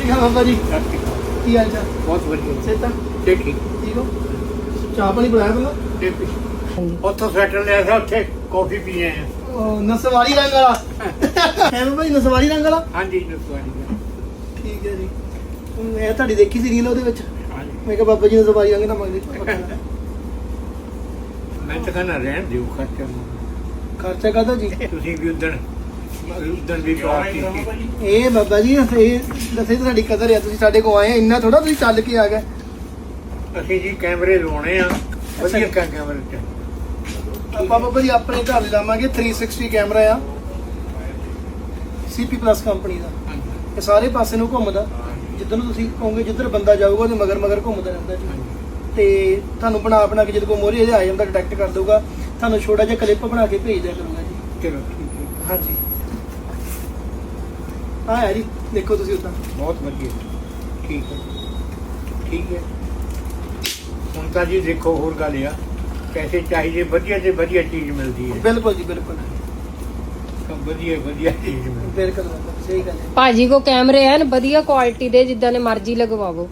ਸ਼੍ਰੀ ਅਕਾਲ ਬਾਬਾ ਜੀ। ਕੀ ਹਾਲ ਚਾਲ? ਬਹੁਤ ਵਧੀਆ। ਸੇਤਾ ਤੇ ਠੀਕ। ਠੀਕ ਹੋ? ਚਾਹ ਪਾਣੀ ਬਣਾਇਆ ਪਹਿਲਾਂ ਤੇ ਉੱਥੋਂ ਸਵੈਟਰ ਲਿਆ ਸੀ ਉੱਥੇ ਕਾਫੀ ਪੀ ਆਏ। ਉਹ ਨਸਵਾਰੀ ਰੰਗ ਵਾਲਾ। ਹੈ। ਬਾਬਾ ਜੀ ਨਸਵਾਰੀ ਰੰਗ ਵਾਲਾ? ਹਾਂਜੀ ਨਸਵਾਰੀ। ਠੀਕ ਹੈ ਜੀ। ਮੈਂ ਤੁਹਾਡੀ ਦੇਖੀ ਸੀ ਰੀਲ ਉਹਦੇ ਵਿੱਚ? ਹਾਂਜੀ। ਮੈਂ ਕਿਹਾ ਬਾਬਾ ਜੀ ਨਸਵਾਰੀ ਰੰਗ ਦਾ ਮੰਗਦੇ ਮੈਂ ਤਾਂ ਕਹਿੰਦਾ ਰਹਿਣ ਦਿਓ ਖਰਚਾ ਖਰਚਾ ਕਾਹਦਾ ਜੀ? ਤੁਸੀਂ ਵੀ ਉਦਣ ਉਦਣ ਵੀ ਪਾਰਟੀ ਕੀਤੀ। ਇਹ ਬਾਬਾ ਜੀ ਇਹ ਦੱਸੇ ਤਾਂ ਸਾਡੀ ਕਦਰ ਹੈ ਤੁਸੀਂ ਸਾਡੇ ਕੋਲ ਆਏ ਆ, ਇੰਨਾ ਥੋੜਾ ਤੁਸੀਂ ਚੱਲ ਕੇ ਆ ਗਏ? ਅਸੀਂ ਜੀ ਕੈਮਰੇ ਲਾਉਣੇ ਆ ਵਧੀਆ। ਕਾ ਕੈਮਰੇ ਚ ਆਪਾਂ ਬਾਬਾ ਜੀ ਆਪਣੇ ਘਰ ਲਾਵਾਂਗੇ 360 ਕੈਮਰਾ ਆ। ਸੀਪੀ ਪਲੱਸ ਕੰਪਨੀ ਦਾ। ਇਹ ਸਾਰੇ ਪਾਸੇ ਨੂੰ ਘੁੰਮਦਾ। ਜਿੱਧਰ ਨੂੰ ਤੁਸੀਂ ਕਹੋਗੇ ਜਿੱਧਰ ਬੰਦਾ ਜਾਊਗਾ ਉਹਦੇ ਮਗਰ ਮਗਰ ਘੁੰਮਦਾ ਰਹਿੰਦਾ ਜੀ। ਤੇ ਤੁਹਾਨੂੰ ਬਣਾ ਬਣਾ ਕੇ ਜਦੋਂ ਕੋ ਮੋਰੀ ਇਹਦੇ ਆ ਜਾਂਦਾ ਡਿਟੈਕਟ ਕਰ ਦਊਗਾ। ਤੁਹਾਨੂੰ ਛੋਟਾ ਜਿਹਾ ਕਲਿੱਪ ਬਣਾ ਕੇ ਭੇਜ ਦਿਆ ਕਰੂਗਾ ਜੀ। ਚਲੋ ਠੀਕ ਹੈ। ਹਾਂਜੀ। ਆ ਹੈ ਜੀ ਦੇਖੋ ਤੁਸੀਂ ਉਦਾਂ। ਬਹੁਤ ਵਧੀਆ। ਠੀਕ ਹੈ। ਠੀਕ ਹੈ। ਹੁਣ ਤਾਂ ਜੀ ਦੇਖੋ ਹੋਰ ਗੱਲ ਆ ਪੈਸੇ ਚਾਹੀਦੇ ਵਧੀਆ ਤੇ ਵਧੀਆ ਚੀਜ਼ ਮਿਲਦੀ ਹੈ। ਬਿਲਕੁਲ ਜੀ ਬਿਲਕੁਲ। ਤਾਂ ਵਧੀਆ ਵਧੀਆ ਚੀਜ਼ ਮਿਲਦੀ ਬਿਲਕੁਲ ਸਹੀ ਗੱਲ ਹੈ। ਭਾਜੀ ਕੋ ਕੈਮਰੇ ਹਨ ਵਧੀਆ ਕੁਆਲਿਟੀ ਦੇ ਜਿੱਦਾਂ ਦੇ ਮਰਜ਼ੀ ਲਗਵਾਵੋ।